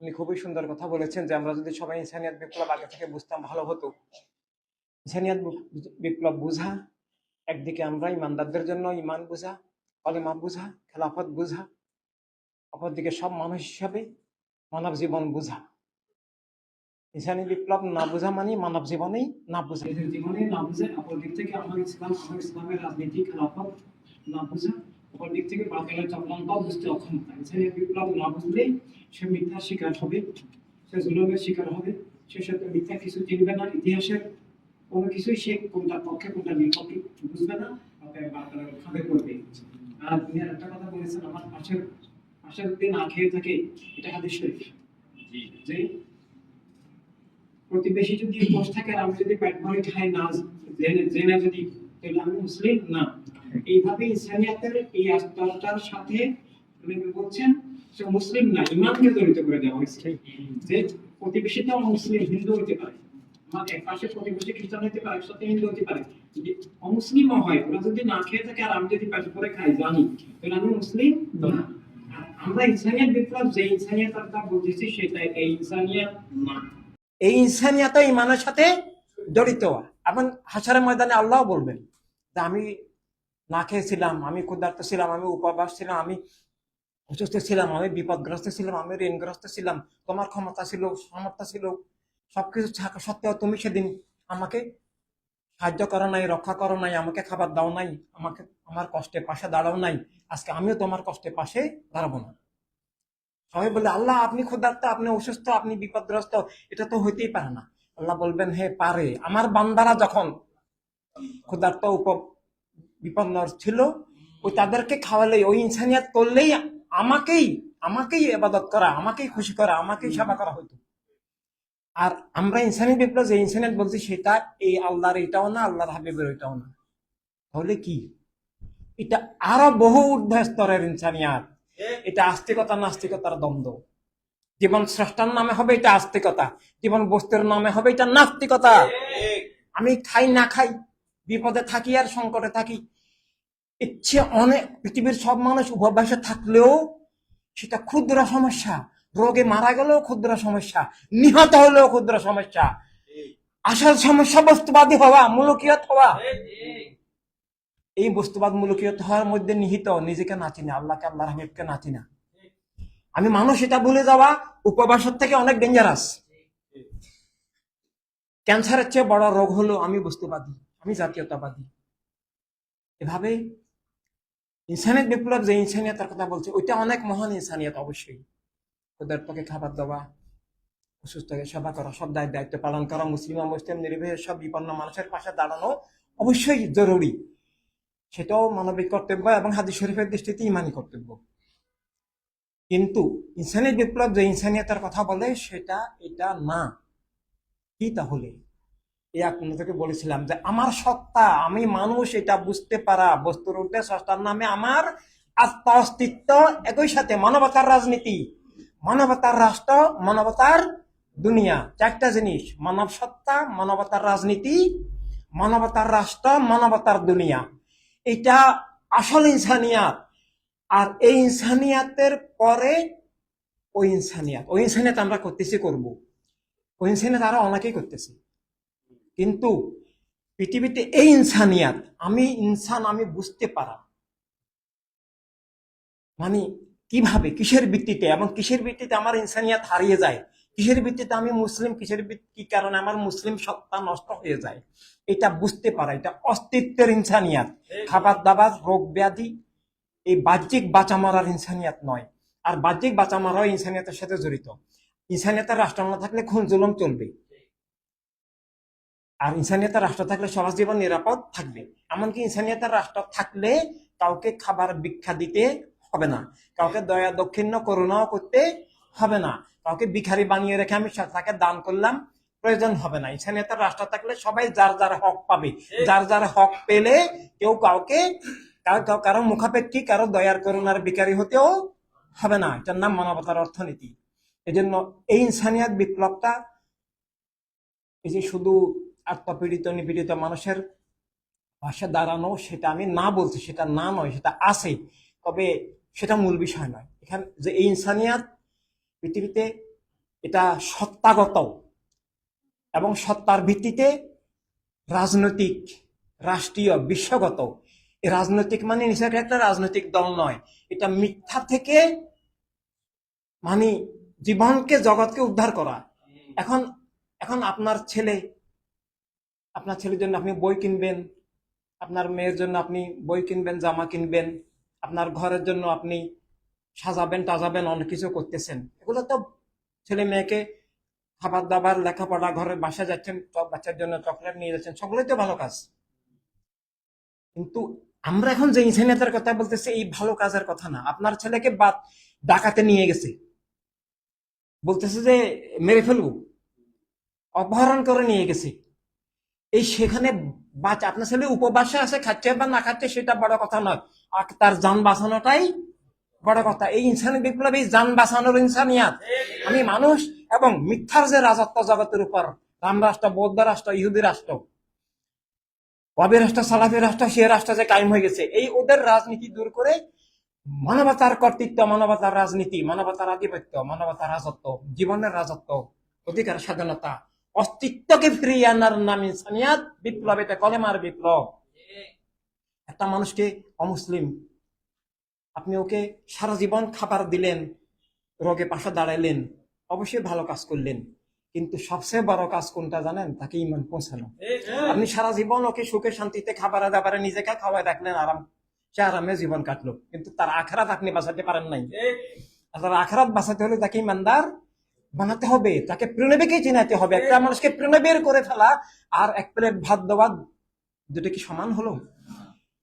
উনি খুবই সুন্দর কথা বলেছেন যে আমরা যদি সবাই ইনসানিয়াত বিপ্লব আগে থেকে বুঝতাম, ভালো হতো। ইনসানিয়াত বিপ্লব বুঝা, একদিকে আমরা ইমানদারদের জন্য ইমান বুঝা, কলেমা বুঝা, খেলাফত বুঝা, অপরদিকে সব মানুষ হিসাবে মানব জীবন বুঝা। ইনসানি বিপ্লব না বুঝা মানে মানব জীবনেই না বুঝা। জীবনে না বুঝে অপর দিক থেকে আমার ইসলাম ইসলামের রাজনীতি, খেলাফত না বুঝে। অপর দিক থেকে বাতিলের চক্রান্ত বুঝতে অক্ষমতা বিপ্লব না বুঝলে সে মিথ্যা শিকার হবে সে জুলুমের শিকার হবে সে সাথে মিথ্যা কিছু চিনবে না ইতিহাসের কোনো কিছুই সে কোনটার পক্ষে বিপক্ষে বুঝবে না খাবে করবে। আর আর একটা কথা বলেছেন আমার পাশের পাশের দিন না খেয়ে থাকে এটা হাদিস শরীফ। যে প্রতিবেশী যদি উপোস থাকে আর আমি যদি পেট ভরে খাই না জেনে জেনে যদি তাহলে আমি মুসলিম? না। এইভাবে ইসলামিয়াতের এই আস্তরটার সাথে বলছেন সে মুসলিম না ইমানকে জড়িত করে দেওয়া হয়েছে। যে প্রতিবেশীটাও মুসলিম হিন্দু হতে পারে আমার এক পাশে প্রতিবেশী খ্রিস্টান হতে পারে, একসাথে হিন্দু হতে পারে যদি অমুসলিমও হয়, ওরা যদি না খেয়ে থাকে আর আমি যদি পেট ভরে খাই, জানি, তাহলে আমি মুসলিম না। আমরা ইনসানিয়াত বিপ্লব, যে ইনসানিয়াত আমরা বলতেছি সেটা এই ইনসানিয়াত না। এই ইনসানিয়াত ইমানের সাথে জড়িত। এবং হাসারের ময়দানে আল্লাহ বলবেন আমি না খেয়েছিলাম আমি ক্ষুধার্ত ছিলাম, আমি উপবাস ছিলাম, আমি অসুস্থ ছিলাম, আমি বিপদগ্রস্ত ছিলাম, আমি ঋণগ্রস্ত ছিলাম, তোমার ক্ষমতা ছিল, সামর্থ্য ছিল, সবকিছু থাকা সত্ত্বেও তুমি সেদিন আমাকে সাহায্য করো নাই, রক্ষা করো নাই, আমাকে খাবার দাও নাই, আমাকে আমার কষ্টে পাশে দাঁড়াও নাই, আজকে আমিও তোমার কষ্টে পাশে দাঁড়াবো না। সবাই বলে, আল্লাহ, আপনি ক্ষুধার্ত, আপনি অসুস্থ, আপনি বিপদগ্রস্ত, এটা তো হইতেই পারে না। আল্লাহ বলবেন, হে, পারে। আমার বান্দারা যখন ক্ষুধার্ত, উপ বিপন্ন ছিল ওই তাদেরকে খাওয়ালে ওই ইনসানিয়াত করলেই আমাকেই আমাকেই এবাদত করা, আমাকেই খুশি করা, আমাকেই সেবা করা হইতো। আর আমরা ইনসানি বিপ্লব, যে ইনসানিয়াত বলছি, সেটা এই আল্লাহর এটাও না, আল্লাহর হাবিবের ওইটাও না। তাহলে কি? এটা আরও বহু ঊর্ধ্ব স্তরের ইনসানিয়াত। এটা আস্তিকতা নাস্তিকতার দ্বন্দ্ব। জীবন স্রষ্টার নামে হবে এটা আস্তিকতা। জীবন বস্তুর নামে হবে এটা নাস্তিকতা। আমি খাই, না খাই বিপদে থাকি আর সংকটে থাকি, ইচ্ছে অনেক পৃথিবীর সব মানুষ উপবাসে থাকলেও সেটা ক্ষুদ্র সমস্যা। রোগে মারা গেলেও ক্ষুদ্র সমস্যা, নিহত হলেও ক্ষুদ্র সমস্যা। আসল সমস্যা বস্তুবাদী হওয়া, মূলকীয়ত হওয়া। এই বস্তুবাদ, মূলকীয়ত হওয়ার মধ্যে নিহিত, নিজেকে নাচি না, আল্লাহকে আল্লাহ হাবিবকে নাচি না। আমি মানুষ, এটা ভুলে যাওয়া উপবাসের থেকে অনেক ডেঞ্জারাস ক্যান্সারের চেয়ে বড় রোগ হলো আমি বস্তুবাদী। আমি জাতীয়তাবাদী। এভাবে ইনসানিয়ত বিপ্লব যে ইনসানিয়তের কথা বলছে, ওইটা অনেক মহান ইনসানিয়ত অবশ্যই। ওদের পক্ষে খাবার দেওয়া, অসুস্থকে সেবা করা, সব দায় দায়িত্ব পালন করা, মুসলিম মুসলিম নির্বিশেষে সব বিপন্ন মানুষের পাশে দাঁড়ানো অবশ্যই জরুরি। সেটাও মানবিক কর্তব্য এবং হাদিস শরীফের দৃষ্টিতে ইমানি কর্তব্য। কিন্তু ইনসানিয়ত বিপ্লব যে ইনসানিয়তের কথা বলে, সেটা এটা না। কি তাহলে? এই আপনাদেরকে বলেছিলাম যে, আমার সত্তা, আমি মানুষ, এটা বুঝতে পারা। বস্তুর ঊর্ধ্বে স্রষ্টার নামে আমার আত্মা অস্তিত্ব, একই সাথে মানবতার রাজনীতি। মানবতার রাষ্ট্র, মানবতার দুনিয়া। চারটা জিনিস, মানব সত্তা, মানবতার রাজনীতি, মানবতার রাষ্ট্র, মানবতার দুনিয়া। এটা আসল ইনসানিয়াত। আর এই ইনসানিয়াতের পরে ওই ইনসানিয়াত ওই ইনসানিয়াত আমরা করতেছি করব। ওই ইনসানিয়াত আরও অনেকেই করতেছি। কিন্তু পৃথিবীতে এই ইনসানিয়াত আমি ইনসান আমি বুঝতে পারা। মানে কীভাবে কিসের ভিত্তিতে? এবং কিসের ভিত্তিতে আমার ইনসানিয়াত হারিয়ে যায়? কিসের ভিত্তিতে আমি মুসলিম? কিসের কি কারণে আমার মুসলিম সত্তা নষ্ট হয়ে যায়? এটা বুঝতে পারা এটা অস্তিত্বের ইনসানিয়াত। খাবার দাবার রোগ ব্যাধি এই বাহ্যিক বাঁচা মরার ইনসানিয়াত নয়। আর বাহ্যিক বাঁচা মরাও ইনসানিয়াতের সাথে জড়িত। ইনসানিয়াতের রাষ্ট্র না থাকলে খুন জুলুম চলবে। আর ইনসানিয়াতের রাষ্ট্র থাকলে সমাজ জীবন নিরাপদ থাকবে। এমনকি ইনসানিয়াতের রাষ্ট্র থাকলে কাউকে খাবার ভিক্ষা দিতে হবে না। কাউকে দয়া দক্ষিণ্য করুণাও করতে হবে না। কাউকে ভিখারি বানিয়ে রেখে আমি তাকে দান করলাম, প্রয়োজন হবে না। ইনসানিয়াতের রাষ্ট্র থাকলে সবাই যার যার হক পাবে। যার যার হক পেলে কেউ কাউকে কারও মুখাপেক্ষী, কারও দয়ার করুণার বিকারী হতেও হবে না। এটার নাম মানবতার অর্থনীতি। এজন্য এই ইনসানিয়াত বিপ্লবটা এই যে শুধু আত্মপীড়িত, নিপীড়িত মানুষের পাশে দাঁড়ানো, সেটা আমি না বলছি, সেটা না নয়, সেটা আছে তবে সেটা মূল বিষয় নয়। এখানে যে এই ইনসানিয়াত পৃথিবীতে এটা সত্তাগত এবং সত্তার ভিত্তিতে রাজনৈতিক, রাষ্ট্রীয়, বিশ্বগত। রাজনৈতিক মানে নিশ্চয় একটা রাজনৈতিক দল নয়। এটা মিথ্যা থেকে মানে জীবনকে, জগৎকে উদ্ধার করা। এখন এখন আপনার ছেলে আপনার ছেলের জন্য আপনি বই কিনবেন, আপনার মেয়ের জন্য আপনি বই কিনবেন, জামা কিনবেন, আপনার ঘরের জন্য আপনি সাজাবেন, টাজাবেন, অনেক কিছু করতেছেন। এগুলো তো ছেলে মেয়েকে খাবার দাবার, লেখাপড়া, ঘরে বাসা যাচ্ছেন বাচ্চার জন্য চকলেট নিয়ে যাচ্ছেন সকলেই তো ভালো কাজ। কিন্তু আমরা এখন যে ইনসানিয়তের কথা বলতেছি, এই ভালো কাজের কথা না। আপনার ছেলেকে বাদ ডাকাতে নিয়ে গেছে। বলতেছে যে মেরে ফেলব। অপহরণ করে নিয়ে গেছে। এই সেখানে বাচ্চা আপনার ছেলে উপবাসে আছে, খাচ্ছে বা না খাচ্ছে সেটা বড় কথা নয়। আর তার যান বাঁচানোটাই বড় কথা। এই ইনসানি বিপ্লব এই যান বাঁচানোর ইনসানিয়াত। আমি মানুষ এবং মিথ্যার যে রাজত্ব জগতের উপর, রাম রাষ্ট্র, বৌদ্ধ রাষ্ট্র, ইহুদি রাষ্ট্র কবি রাষ্ট্র, সালাফি রাষ্ট্র সে রাষ্ট্র যে কায়েম হয়ে গেছে, এই ওদের রাজনীতি দূর করে মানবতার কর্তৃত্ব, মানবতার রাজনীতি, মানবতার আধিপত্য, মানবতার রাজত্ব, জীবনের রাজত্ব, অধিকার, স্বাধীনতা অস্তিত্বকে ফিরিয়ে আনার নাম ইনসানিয়াত বিপ্লব এটা কলেমার বিপ্লব। একটা মানুষকে অমুসলিম আপনি ওকে সারা জীবন খাবার দিলেন রোগে পাশে দাঁড়াইলেন অবশ্যই ভালো কাজ করলেন। কিন্তু সবচেয়ে বড় কাজ কোনটা জানেন? তাকে ইমান পৌঁছানো। আপনি সারা জীবন ওকে সুখে শান্তিতে খাবার দাবারে নিজেকে খাওয়াই রাখলেন আরাম সে আরামে জীবন কাটলো। কিন্তু তার আখরাত আপনি বাঁচাতে পারেন নাই। তার আখরাত বাঁচাতে হলে তাকে ইমানদার বানাতে হবে, তাকে প্রণবেকে চিনাতে হবে। একটা মানুষকে প্রণবের করে ফেলা আর এক প্লেট ভাত দেওয়া, দুটো কি সমান হলো?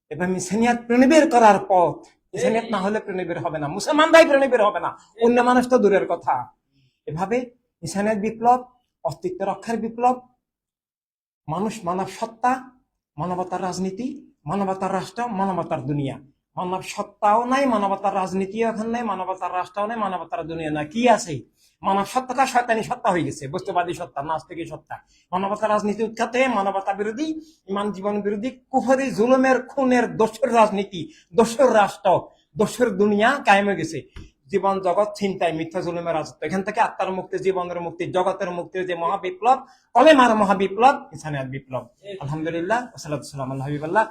এবং মিসানিয়াত প্রণবের করার পথ। না হলে হবে না। হবে না। অন্য মানুষ তো দূরের কথা। এভাবে মিসানিয়াত বিপ্লব, অস্তিত্ব রক্ষার বিপ্লব, মানুষ মানব সত্তা মানবতার রাজনীতি, মানবতার রাষ্ট্র, মানবতার দুনিয়া। মানব সত্তাও নাই, মানবতার রাজনীতিও এখন নাই, মানবতার রাষ্ট্রও নাই, মানবতার দুনিয়া না কি আছে? মানব সত্তাটা শয়তানি সত্তা হয়ে গেছে, বস্তুবাদী সত্তা, নাস্তিকী সত্তা। মানবতার রাজনীতি উৎখাত হয়ে মানবতা বিরোধী, ইমান জীবন বিরোধী, কুফরি, জুলুমের, খুনের, দোষের রাজনীতি, দোষের রাষ্ট্র, দোষের দুনিয়া কায়েম হয়ে গেছে। জীবন, জগৎ, চিন্তায় মিথ্যা, জুলুমের রাজত্ব। এখান থেকে আত্মার মুক্তি, জীবনের মুক্তি, জগতের মুক্তির যে মহাবিপ্লব কলেমার মহাবিপ্লব? ইসানিয়াত বিপ্লব। আলহামদুলিল্লাহ আল্লাহ হাবিবাল্লাহ।